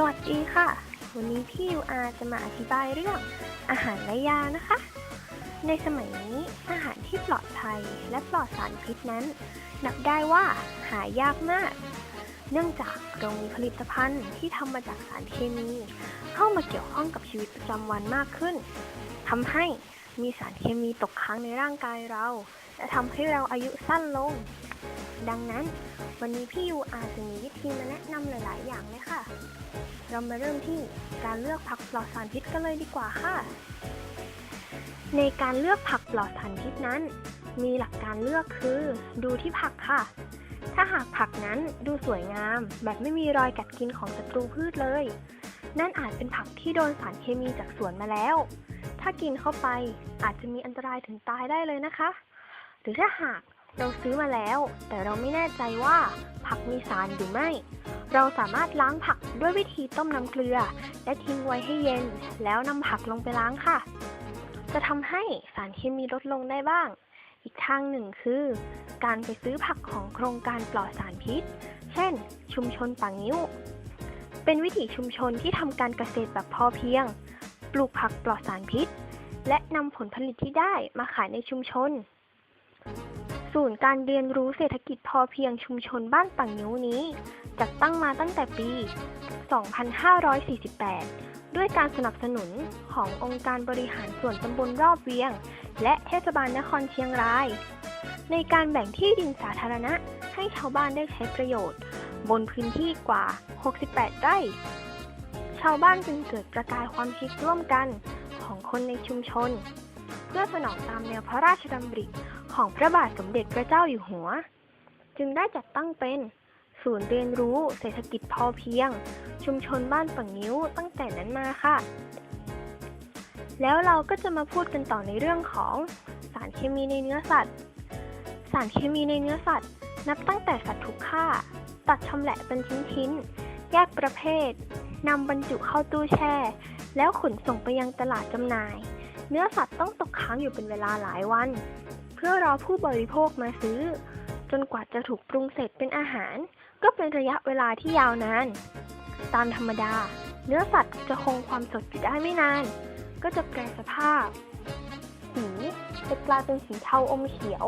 สวัสดีค่ะ วันนี้พี่ยูอาจะมาอธิบายเรื่องอาหารและยานะคะ ในสมัยนี้อาหารที่ปลอดภัยและปลอดสารพิษนั้น นับได้ว่าหายากมาก เนื่องจากเรามีผลิตภัณฑ์ที่ทำมาจากสารเคมี เข้ามาเกี่ยวข้องกับชีวิตประจำวันมากขึ้นทำให้มีสารเคมีตกค้างในร่างกายเราและทำให้เราอายุสั้นลง ดังนั้น วันนี้พี่ยูอาจจะมีวิธีมาแนะนำหลาย ๆ อย่างเลยค่ะ เรามาเริ่มที่การเลือกผักปลอดสารพิษกันเลยดีกว่าค่ะ ในการเลือกผักปลอดสารพิษนั้น มีหลักการเลือกคือดูที่ผักค่ะ ถ้าหากผักนั้นดูสวยงาม แบบไม่มีรอยกัดกินของศัตรูพืชเลย นั่นอาจเป็นผักที่โดนสารเคมีจากสวนมาแล้ว ถ้ากินเข้าไปอาจจะมีอันตรายถึงตายได้เลยนะคะ หรือถ้าหาก เราซื้อมาแล้ว แต่เราไม่แน่ใจว่าผักมีสารหรือไม่ เราสามารถล้างผักด้วยวิธีต้มน้ำเกลือ และทิ้งไว้ให้เย็น แล้วนำผักลงไปล้างค่ะ จะทำให้สารเคมีลดลงได้บ้าง อีกทางหนึ่งคือ การไปซื้อผักของโครงการปลอดสารพิษ เช่น ชุมชนป่างิ้ว เป็นวิถีชุมชนที่ทำการเกษตรแบบพอเพียง ปลูกผักปลอดสารพิษ และนำผลผลิตที่ได้มาขายในชุมชน ศูนย์การเรียนรู้เศรษฐกิจพอเพียงชุมชนบ้านปังนิ้วนี้ จัดตั้งมาตั้งแต่ปี 2548 ด้วยการสนับสนุนขององค์การบริหารส่วนตำบลรอบเวียง และเทศบาลนครเชียงราย ในการแบ่งที่ดินสาธารณะให้ชาวบ้านได้ใช้ประโยชน์ บนพื้นที่กว่า 68 ไร่ ชาวบ้านจึงเกิดประกายความคิดร่วมกันของคนในชุมชน เพื่อสนองตามแนวพระราชดำริ ของพระบาทสมเด็จพระเจ้าอยู่หัว จึงได้จัดตั้งเป็น ศูนย์เรียนรู้เศรษฐกิจพอเพียง ชุมชนบ้านปังนิ้วตั้งแต่นั้นมาค่ะ แล้วเราก็จะมาพูดกันต่อในเรื่องของสารเคมีในเนื้อสัตว์ สารเคมีในเนื้อสัตว์ นับตั้งแต่สัตว์ถูกฆ่า ตัดชำแหละเป็นชิ้นๆแยกประเภทนำบรรจุเข้าตู้แช่ แล้วขนส่งไปยังตลาดจำหน่าย เนื้อสัตว์ต้องตกค้างอยู่เป็นเวลาหลายวัน เพื่อรอผู้บริโภคมาซื้อ จนกว่าจะถูกปรุงเสร็จเป็นอาหาร ก็เป็นระยะเวลาที่ยาวนาน ตามธรรมดา เนื้อสัตว์จะคงความสดอยู่ได้ไม่นาน ก็จะแปรสภาพ สีจะกลายเป็นสีเทาอมเขียว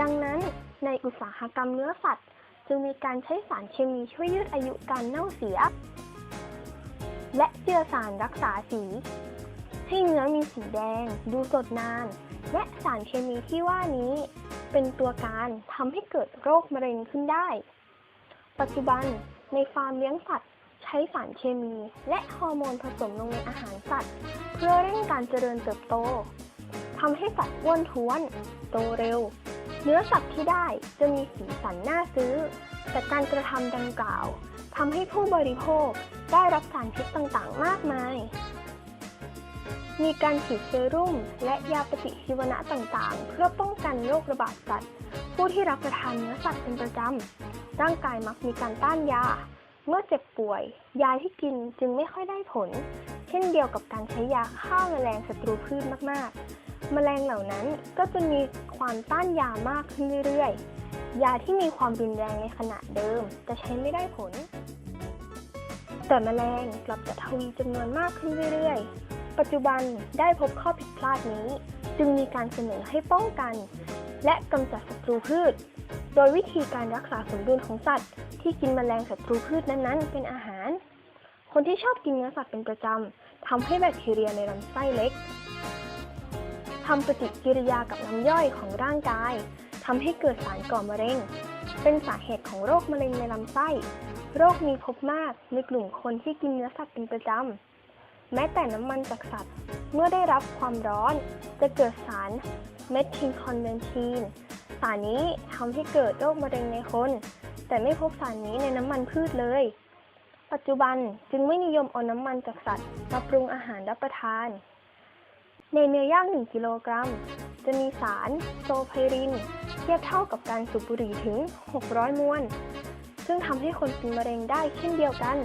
ดังนั้นในอุตสาหกรรมเนื้อสัตว์ จึงมีการใช้สารเคมีช่วยยืดอายุการเน่าเสีย และเจือสารรักษาสี สีแดง ดูสดนาน และสารเคมีที่ว่านี้เป็นตัวการทำให้เกิดโรคมะเร็งขึ้นได้ ปัจจุบันในฟาร์มเลี้ยงสัตว์ ใช้สารเคมี และฮอร์โมนผสมลงในอาหารสัตว์ เพื่อเร่งการเจริญเติบโตทำให้สัตว์อ้วนท้วน โตเร็ว เนื้อสัตว์ที่ได้จะมีสีสันน่าซื้อ แต่การกระทำดังกล่าวทำให้ผู้บริโภคได้รับสารพิษต่างๆ มากมาย มีการฉีดเซรุ่มและยาปฏิชีวนะต่างๆ เพื่อป้องกันโรคระบาดสัตว์ ผู้ที่รับประทานเนื้อสัตว์เป็นประจำ ร่างกายมักมีการต้านยา เมื่อเจ็บป่วย ยาที่กินจึงไม่ค่อยได้ผล เช่นเดียวกับการใช้ยาฆ่าแมลงศัตรูพืชมากๆ แมลงเหล่านั้นก็จะมีความต้านยามากขึ้นเรื่อยๆ ยาที่มีความรุนแรงในขณะเดิม จะใช้ไม่ได้ผล แต่แมลงกลับจะทวีจำนวนมากขึ้นเรื่อยๆ ปัจจุบันได้พบข้อผิดพลาดนี้ จึงมีการเสนอให้ป้องกัน และกำจัดศัตรูพืช โดยวิธีการรักษาสมดุลของสัตว์ ที่กินแมลงศัตรูพืชนั้นๆ เป็นอาหาร คนที่ชอบกินเนื้อสัตว์เป็นประจำทำให้แบคทีเรียในลำไส้เล็กทำปฏิกิริยากับน้ำย่อยของร่างกายทำให้เกิดสารก่อมะเร็ง เป็นสาเหตุของโรคมะเร็งในลำไส้ โรคมีพบมากในกลุ่มคนที่กินเนื้อสัตว์เป็นประจำ ม้แต่น้ำมันจากสัตว์ เมื่อได้รับความร้อนจะเกิดสารเมทิลคอนเวนทีนสารนี้ทำให้เกิดโรคมะเร็งในคน แต่ไม่พบสารนี้ในน้ำมันพืชเลย ปัจจุบันจึงไม่นิยมเอาน้ำมันจากสัตว์มาปรุงอาหารรับประทาน ในเนื้อย่าง 1 กิโลกรัม จะมีสารโซไพริน เทียบเท่ากับการสูบบุหรี่ถึง 600 มวน ซึ่งทำให้คนเป็นมะเร็งได้เช่นเดียวกัน